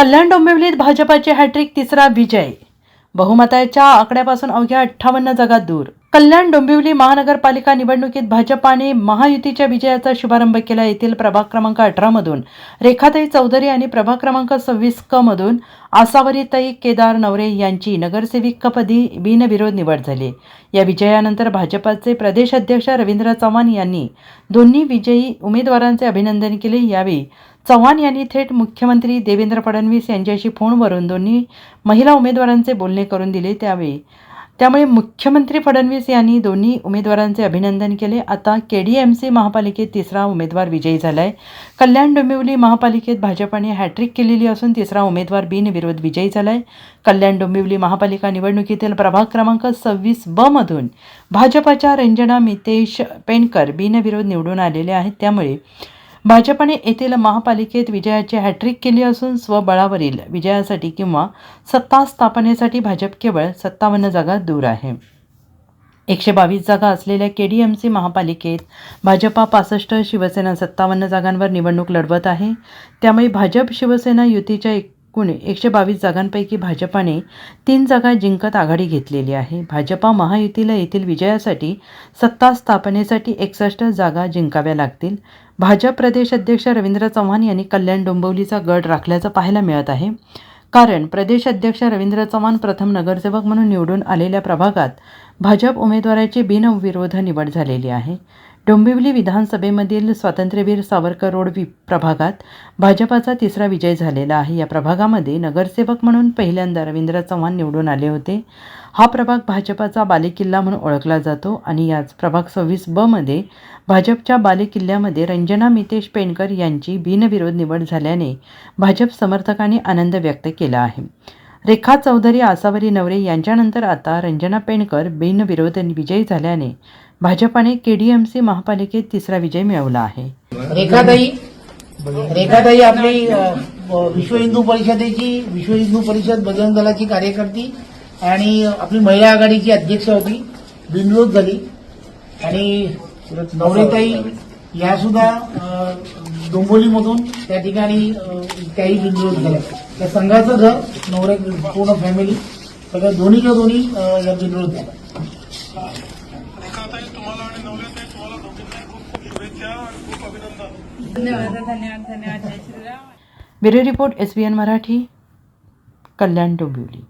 कल्याण डोंबिवलीत भाजपाचे हॅट्रिक तिसरा विजय. बहुमताच्या आकड्यापासून अवघ्या अठ्ठावन्न जगात दूर. कल्याण डोंबिवली महानगरपालिका निवडणुकीत भाजपाने महायुतीच्या विजयाचा शुभारंभ केला येथील प्रभाग क्रमांक अठरामधून रेखाताई चौधरी आणि प्रभाग क्रमांक सव्वीस क मधून आसावरीताई केदार नवरे यांची नगरसेविकपदी बिनविरोध निवड झाली. या विजयानंतर भाजपाचे प्रदेश अध्यक्ष रवींद्र चव्हाण यांनी दोन्ही विजयी उमेदवारांचे अभिनंदन केले. यावेळी चव्हाण यांनी थेट मुख्यमंत्री देवेंद्र फडणवीस यांच्याशी फोनवरून दोन्ही महिला उमेदवारांचे बोलणे करून दिले. त्यावेळी त्यामुळे मुख्यमंत्री फडणवीस यांनी दोन्ही उमेदवारांचे अभिनंदन केले. आता के डी एम सी महापालिकेत तिसरा उमेदवार विजयी झाला आहे कल्याण डोंबिवली महापालिकेत भाजपाने हॅट्रिक केलेली असून तिसरा उमेदवार बिनविरोध विजयी झाला आहे कल्याण डोंबिवली महापालिका निवडणुकीतील प्रभाग क्रमांक सव्वीस ब मधून भाजपाच्या रंजना मितेश पेनकर बिनविरोध निवडून आलेले आहेत. त्यामुळे भाजपाने येथील महापालिकेत विजयाची हॅट्रिक केली असून स्वबळावरील विजयासाठी किंवा सत्ता स्थापनेसाठी भाजप केवळ सत्तावन्न जागा दूर आहे. एकशे बावीस जागा असलेल्या के डी एम सी महापालिकेत भाजपा पासष्ट शिवसेना सत्तावन्न जागांवर निवडणूक लढवत आहे. त्यामुळे भाजप शिवसेना युतीच्या एक एकूण एकशे बावीस जागांपैकी भाजपाने तीन जागा जिंकत आघाडी घेतलेली आहे. भाजपा महायुतीला येथील विजयासाठी सत्ता स्थापनेसाठी एकसष्ट जागा जिंकाव्या लागतील. भाजप प्रदेश अध्यक्ष रवींद्र चव्हाण यांनी कल्याण डोंबिवलीचा गड राखल्याचं पाहायला मिळत आहे. कारण प्रदेश अध्यक्ष रवींद्र चव्हाण प्रथम नगरसेवक म्हणून निवडून आलेल्या प्रभागात भाजप उमेदवाराची बिनविरोध निवड झालेली आहे. डोंबिवली विधानसभेमधील स्वातंत्र्यवीर सावरकर रोड वि प्रभागात भाजपाचा तिसरा विजय झालेला आहे. या प्रभागामध्ये नगरसेवक म्हणून पहिल्यांदा रवींद्र चव्हाण निवडून आले होते. हा प्रभाग भाजपाचा बालेकिल्ला म्हणून ओळखला जातो आणि याच प्रभाग सव्वीस बमध्ये भाजपच्या बालेकिल्ल्यामध्ये रंजना मितेश पेणकर यांची बिनविरोध निवड झाल्याने भाजप समर्थकांनी आनंद व्यक्त केला आहे. रेखा चौधरी आसावरी नवरे यांच्यानंतर आता रंजना पेणकर बिनविरोध विजयी झाल्याने भाजपाने के डी एम सी महापालिकेत तिसरा विजय मिळवला आहे. रेखाताई रेखाताई आपली विश्व हिंदू परिषदेची विश्व हिंदू परिषद बजरंग दलाची कार्यकर्ती आणि आपली महिला आघाडीची अध्यक्ष होती बिनविरोध झाली. आणि नवरेताई या सुद्धा अ, डोंबिवलीमधून त्या ठिकाणी त्याही बिनविरोध झाल्या त्या संघाचं घर नवरे पूर्ण फॅमिली सगळ्या दोन्हीच्या दोन्ही या बिनविरोध झाल्या रेखाताई तुम्हाला आणि नवऱ्याताई तुम्हाला दोघींनाही खूप खूप शुभेच्छा आणि खूप अभिनंदन. धन्यवाद धन्यवाद धन्यवाद जय Shriram. Bureau report S B N Marathi Kalyan Dombivli.